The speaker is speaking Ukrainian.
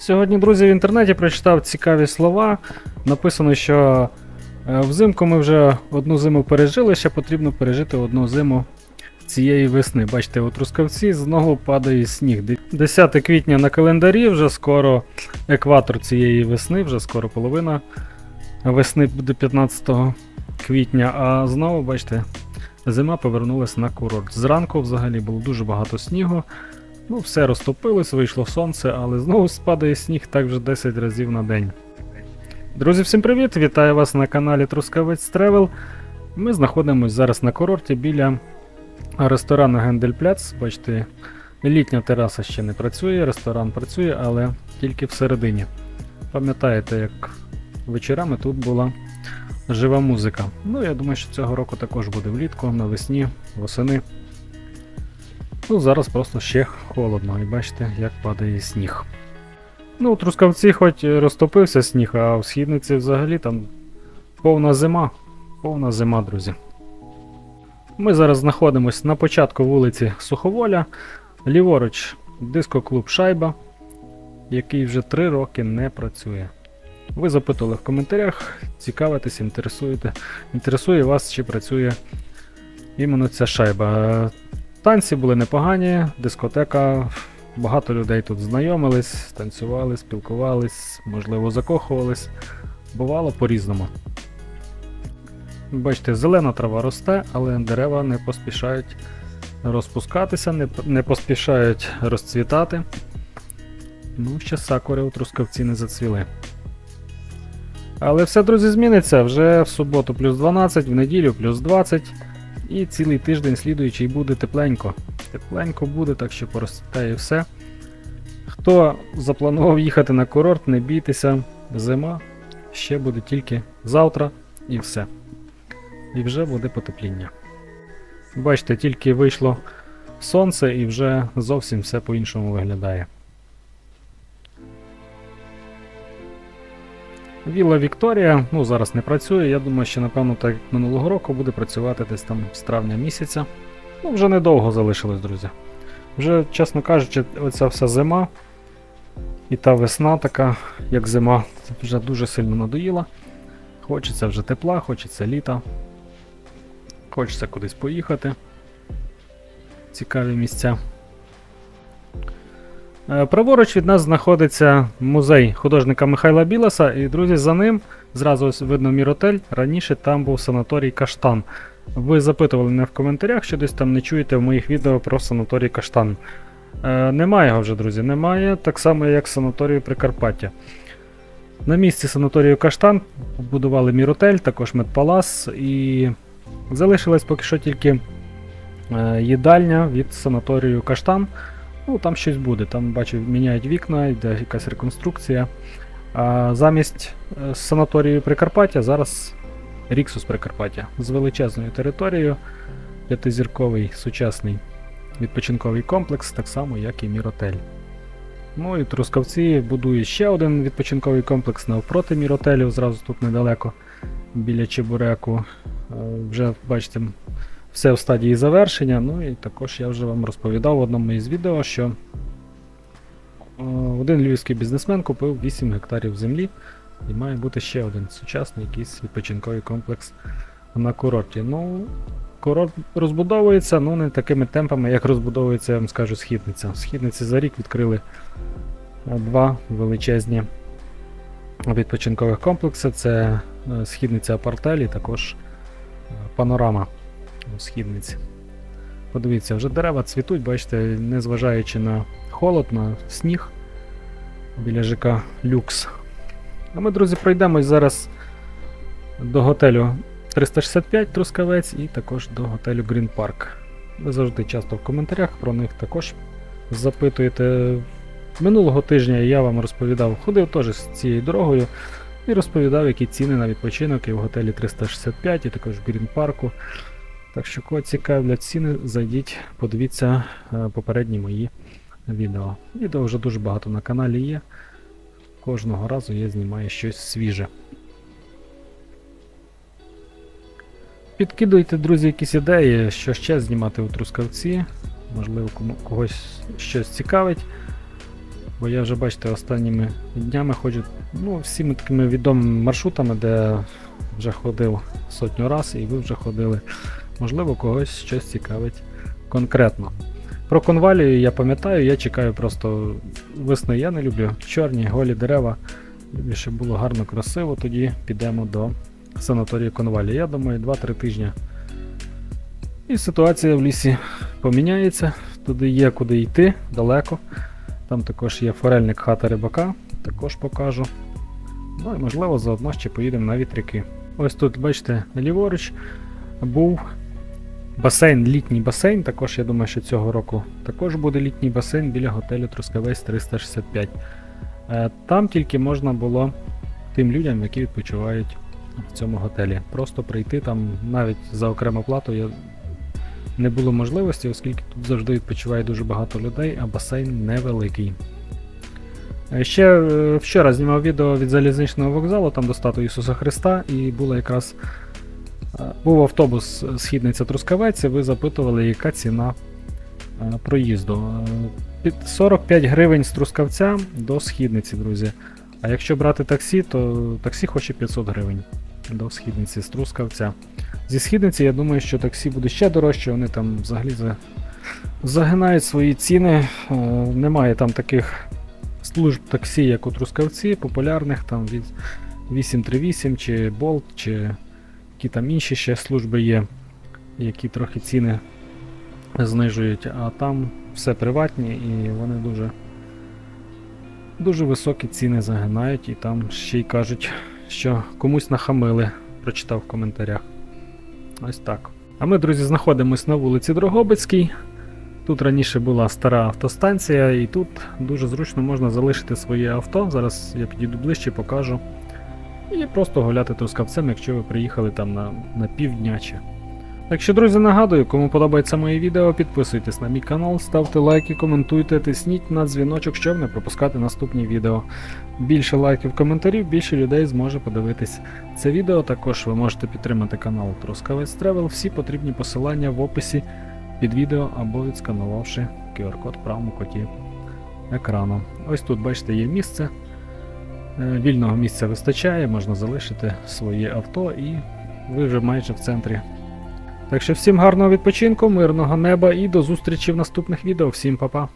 Сьогодні, друзі, в інтернеті прочитав цікаві слова. Написано, що е, взимку ми вже одну зиму пережили, ще потрібно пережити одну зиму цієї весни. Бачите, у Трускавці знову падає сніг. 10 квітня на календарі, вже скоро екватор цієї весни, вже скоро половина весни буде 15 квітня. А знову, бачите, зима повернулася на курорт. Зранку взагалі було дуже багато снігу. Ну, все розтопилось, вийшло сонце, але знову спадає сніг так вже 10 разів на день. Друзі, всім привіт! Вітаю вас на каналі Трускавець Тревел. Ми знаходимося зараз на курорті біля ресторану Гендель-Пляц. Бачите, літня тераса ще не працює, ресторан працює, але тільки всередині. Пам'ятаєте, як вечорами тут була жива музика. Ну, я думаю, що цього року також буде влітку, навесні, восени. Ну, зараз просто ще холодно, і бачите, як падає сніг. Ну, у Трускавці хоч розтопився сніг, а в східниці взагалі там повна зима. Повна зима, друзі. Ми зараз знаходимося на початку вулиці Суховоля. Ліворуч дискоклуб Шайба, який вже 3 роки не працює. Ви запитували в коментарях, цікавитесь, інтересуєте. Інтересує вас, чи працює іменно ця шайба. Танці були непогані, дискотека. Багато людей тут знайомились, танцювали, спілкувались, можливо, закохувались. Бувало по-різному. Бачите, зелена трава росте, але дерева не поспішають розпускатися, не, не поспішають розцвітати. Ну, ще сакури у трускавці не зацвіли. Але все, друзі, зміниться. Вже в суботу плюс 12, в неділю плюс 20. І цілий тиждень слідуючий буде тепленько. Тепленько буде, так що поростає все. Хто запланував їхати на курорт, не бійтеся, зима ще буде тільки завтра і все. І вже буде потепління. Бачите, тільки вийшло сонце і вже зовсім все по-іншому виглядає. Вілла Вікторія, ну зараз не працює. Я думаю, що напевно так як минулого року буде працювати десь там з травня місяця. Ну, вже недовго залишилось, друзі. Вже, чесно кажучи, оця вся зима і та весна така, як зима, вже дуже сильно надоїла. Хочеться вже тепла, хочеться літа. Хочеться кудись поїхати. Цікаві місця. Е, Праворуч від нас знаходиться музей художника Михайла Біласа, і, друзі, за ним зразу ось видно міротель. Раніше там був санаторій Каштан. Ви запитували мене в коментарях, що десь там не чуєте в моїх відео про санаторій Каштан. Е, немає його вже, друзі, немає, так само як санаторію Прикарпаття. На місці санаторію Каштан побудували міротель, також медпалас, і залишилась поки що тільки е, їдальня від санаторію Каштан. Ну, там щось буде. Там бачу, міняють вікна, йде якась реконструкція. А замість е, санаторію Прикарпаття зараз Ріксус Прикарпаття з величезною територією, п'ятизірковий сучасний відпочинковий комплекс, так само, як і Міротель. Ну і Трускавці будують ще один відпочинковий комплекс навпроти Міротелю, зразу тут недалеко, біля Чебуреку. Е, Вже бачите, все в стадії завершення. Ну і також я вже вам розповідав в одному із відео, що е, один львівський бізнесмен купив 8 гектарів землі і має бути ще один сучасний якийсь відпочинковий комплекс на курорті. Ну, курорт розбудовується, ну не такими темпами, як розбудовується, я вам скажу, східниця. Східниці за рік відкрили е, два величезні відпочинкових комплекси. Це е, східниця Апартель і також панорама східниці. Подивіться, вже дерева цвітуть, бачите, незважаючи на холод, на сніг біля ЖК Люкс. А ми, друзі, пройдемось зараз до готелю 365 Трускавець і також до готелю Green Park. Ви завжди часто в коментарях про них також запитуєте. Минулого тижня я вам розповідав, ходив теж з цією дорогою і розповідав, які ціни на відпочинок і в готелі 365, і також в Green Park. Так що, кого цікавлять ціни, зайдіть, подивіться е, попередні мої відео. Відео вже дуже багато на каналі є. Кожного разу я знімаю щось свіже. Підкидуйте, друзі, якісь ідеї, що ще знімати у Трускавці. Можливо, кому- когось щось цікавить. Бо я вже бачите, останніми днями ходжу ну, всіми такими відомими маршрутами, де вже ходив сотню раз, і ви вже ходили. Можливо, когось щось цікавить конкретно. Про конвалію я пам'ятаю, я чекаю просто весни. Я не люблю чорні, голі дерева. Люблю, було гарно, красиво, тоді підемо до санаторію конвалії. Я думаю, 2-3 тижні. І ситуація в лісі поміняється. Туди є куди йти, далеко. Там також є форельник хата рибака, також покажу. Ну і можливо заодно ще поїдемо на вітряки. Ось тут, бачите, ліворуч був басейн, літній басейн. Також я думаю, що цього року також буде літній басейн біля готелю Трускавець 365. Е, Там тільки можна було тим людям, які відпочивають в цьому готелі. Просто прийти там навіть за окрему плату я не було можливості, оскільки тут завжди відпочиває дуже багато людей, а басейн невеликий. Е, Ще е, вчора знімав відео від залізничного вокзалу, там до статуї Ісуса Христа, і була якраз був автобус е, Східниця Трускавець, і ви запитували, яка ціна е, проїзду. Е, Під 45 гривень з Трускавця до Східниці, друзі. А якщо брати таксі, то таксі хоче 500 гривень до Східниці з Трускавця. Зі східниці, я думаю, що таксі буде ще дорожче, вони там взагалі загинають свої ціни. Е, немає там таких служб таксі, як у Трускавці, популярних там від 838 чи Bolt, чи які там інші ще служби є, які трохи ціни знижують, а там все приватні і вони дуже, дуже високі ціни загинають, і там ще й кажуть, що комусь нахамили, прочитав в коментарях. Ось так. А ми, друзі, знаходимось на вулиці Дрогобицькій. Тут раніше була стара автостанція, і тут дуже зручно можна залишити своє авто. Зараз я підійду ближче, покажу. І просто гуляти трускавцем, якщо ви приїхали там на, на півдня чи. Так що, друзі, нагадую, кому подобається моє відео, підписуйтесь на мій канал, ставте лайки, коментуйте, тисніть на дзвіночок, щоб не пропускати наступні відео. Більше лайків, коментарів, більше людей зможе подивитись це відео. Також ви можете підтримати канал Трускавець Тревел. Всі потрібні посилання в описі під відео або відсканувавши QR-код в правому куті екрану. Ось тут, бачите, є місце. Е, Вільного місця вистачає, можна залишити своє авто і ви вже майже в центрі. Так що всім гарного відпочинку, мирного неба і до зустрічі в наступних відео. Всім па-па!